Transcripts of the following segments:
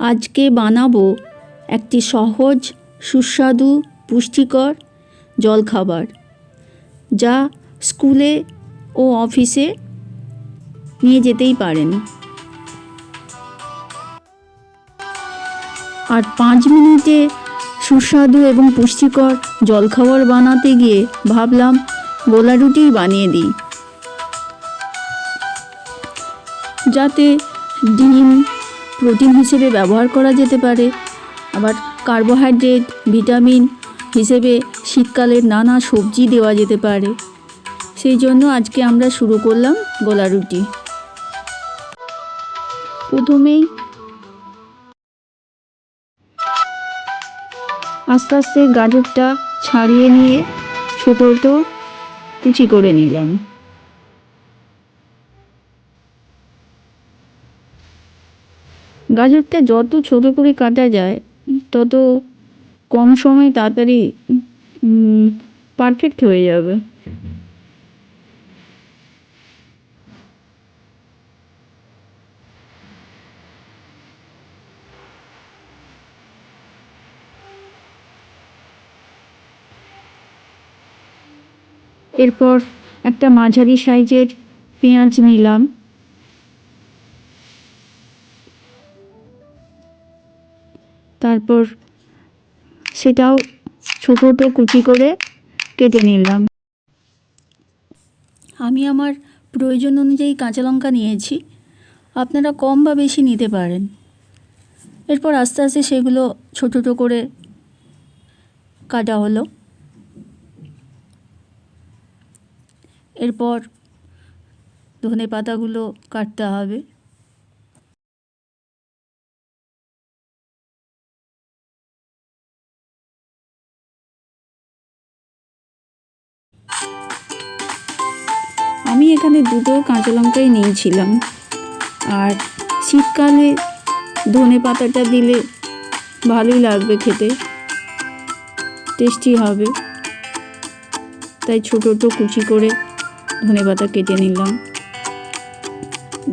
আজকে বানাবো একটি সহজ, সুস্বাদু, পুষ্টিকর জলখাবার, যা স্কুলে ও অফিসে নিয়ে যেতেই পারেন। আর পাঁচ মিনিটে সুস্বাদু এবং পুষ্টিকর জলখাবার বানাতে গিয়ে ভাবলাম গোলা রুটিই বানিয়ে দিই। যাতে ডিম প্রোটিন হিসেবে ব্যবহার করা যেতে পারে। আবার কার্বোহাইড্রেট ভিটামিন হিসেবে শীতকালের নানা সবজি দেওয়া যেতে পারে। সেই জন্য আজকে আমরা শুরু করলাম গোলা রুটি। প্রথমেই আস্তে আস্তে গাজরটা ছাড়িয়ে নিয়ে ছোটো ছোটো কুচি করে নিলাম। গাজরটা যত ছোটো করে কাটা যায়, তত কম সময় তাড়াতাড়ি পারফেক্ট হয়ে যাবে। এরপর একটা মাঝারি সাইজের পেঁয়াজ নিলাম। তারপর সেটাও ছোটো ছোটো কুচি করে কেটে নিলাম। আমি আমার প্রয়োজন অনুযায়ী কাঁচা লঙ্কা নিয়েছি। আপনারা কম বা বেশি নিতে পারেন। এরপর আস্তে আস্তে সেগুলো ছোটো ছোটো করে কাটা হলো। এরপর ধনে পাতাগুলো কাটতে হবে। আমি এখানে দুটো কাঁচা লঙ্কাই নিয়েছিলাম। আর শীতকালে ধনে পাতাটা দিলে ভালোই লাগবে খেতে। টেস্টি হবে। তাই ছোটো ছোটো কুচি করে ধনে পাতা কেটে নিলাম।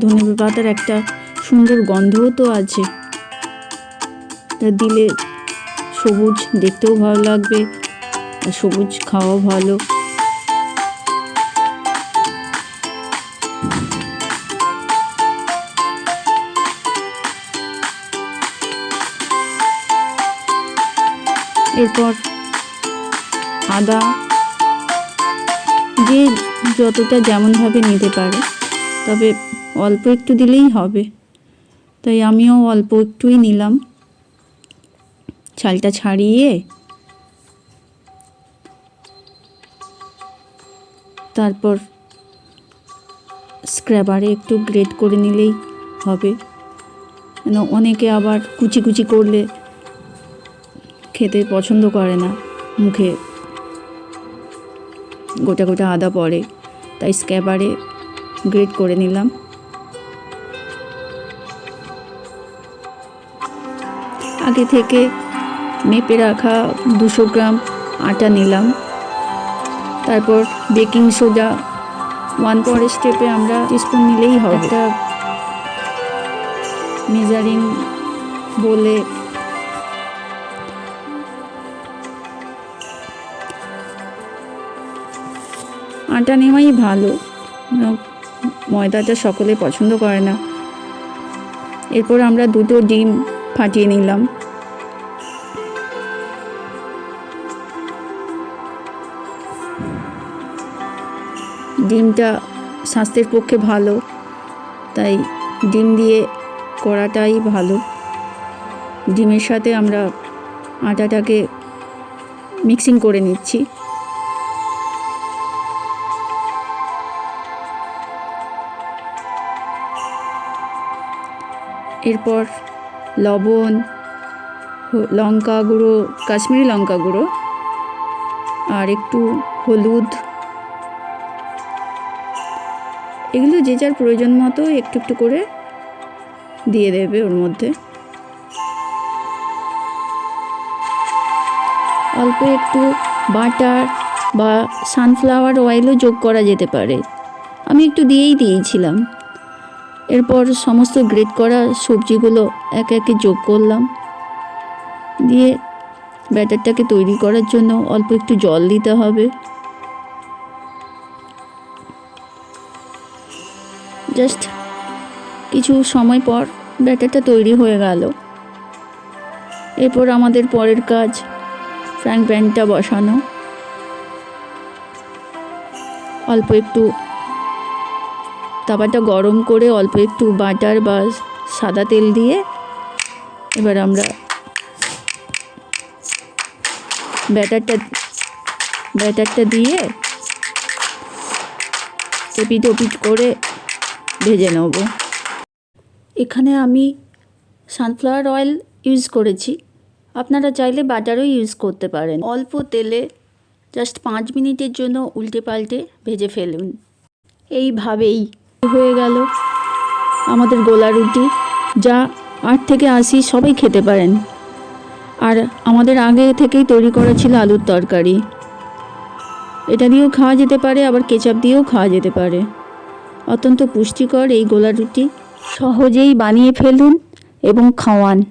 ধনে পাতার একটা সুন্দর গন্ধও তো আছে। তা দিলে সবুজ দেখতেও ভালো লাগবে আর সবুজ খাওয়াও ভালো। এরপর আদা যে যতটা যেমনভাবে নিতে পারে, তবে অল্প একটু দিলেই হবে। তাই আমিও অল্প একটুই নিলাম। ছালটা ছাড়িয়ে তারপর স্ক্র্যাবারে একটু গ্রেট করে নিলেই হবে। অনেকে আবার কুচি কুচি করলে খেতে পছন্দ করে না। মুখে গোটা গোটা আদা পড়ে, তাই স্ক্যাবারে গ্রেট করে নিলাম। আগে থেকে মেপে রাখা দুশো গ্রাম আটা নিলাম। তারপর বেকিং সোডা, ওয়ান পরের স্টেপে আমরা টিস্পুন নিলেই হবে। একটা মেজারিং বলে আটা নেওয়াই ভালো। ময়দাটা সকলে পছন্দ করে না। এরপর আমরা দুটো ডিম ফাটিয়ে নিলাম। ডিমটা স্বাস্থ্যের পক্ষে ভালো, তাই ডিম দিয়ে করাটাই ভালো। ডিমের সাথে আমরা আটাটাকে মিক্সিং করে নিচ্ছি। এরপর লবণ লঙ্কা গুঁড়ো, কাশ্মীরি লঙ্কা গুঁড়ো আর একটু হলুদ। এগুলো যে যার প্রয়োজন মতো একটু একটু করে দিয়ে দেবে ওর মধ্যে। অল্প একটু বাটার বা সানফ্লাওয়ার অয়েলও যোগ করা যেতে পারে। আমি একটু দিয়েই দিয়েছিলাম। এরপর সমস্ত গ্রেট করা সবজিগুলো একে একে যোগ করলাম। দিয়ে ব্যাটারটাকে তৈরি করার জন্য অল্প একটু জল দিতে হবে। জাস্ট কিছু সময় পর ব্যাটারটা তৈরি হয়ে গেল। এরপর আমাদের পরের কাজ ফ্র্যাঙ্ক প্যানটা বসানো। অল্প একটু তাওয়াটা গরম করে অল্প একটু বাটার বা সাদা তেল দিয়ে এবার আমরা ব্যাটারটা ব্যাটারটা দিয়ে এপিট ওপিট করে ভেজে নেব। এখানে আমি সানফ্লাওয়ার অয়েল ইউজ করেছি। আপনারা চাইলে বাটারও ইউজ করতে পারেন। অল্প তেলে জাস্ট পাঁচ মিনিটের জন্য উল্টে পাল্টে ভেজে ফেলুন। এইভাবেই হয়ে গেল। আমাদের গোলা রুটি, যা আট থেকে আশি সবাই খেতে পারেন। আর আমাদের আগে থেকেই তৈরি করা ছিল আলুর তরকারি। এটা দিয়েও খাওয়া যেতে পারে, আবার কেচাপ দিয়েও খাওয়া যেতে পারে। অত্যন্ত পুষ্টিকর এই গোলা রুটি। সহজেই বানিয়ে ফেলুন এবং খাওয়ান।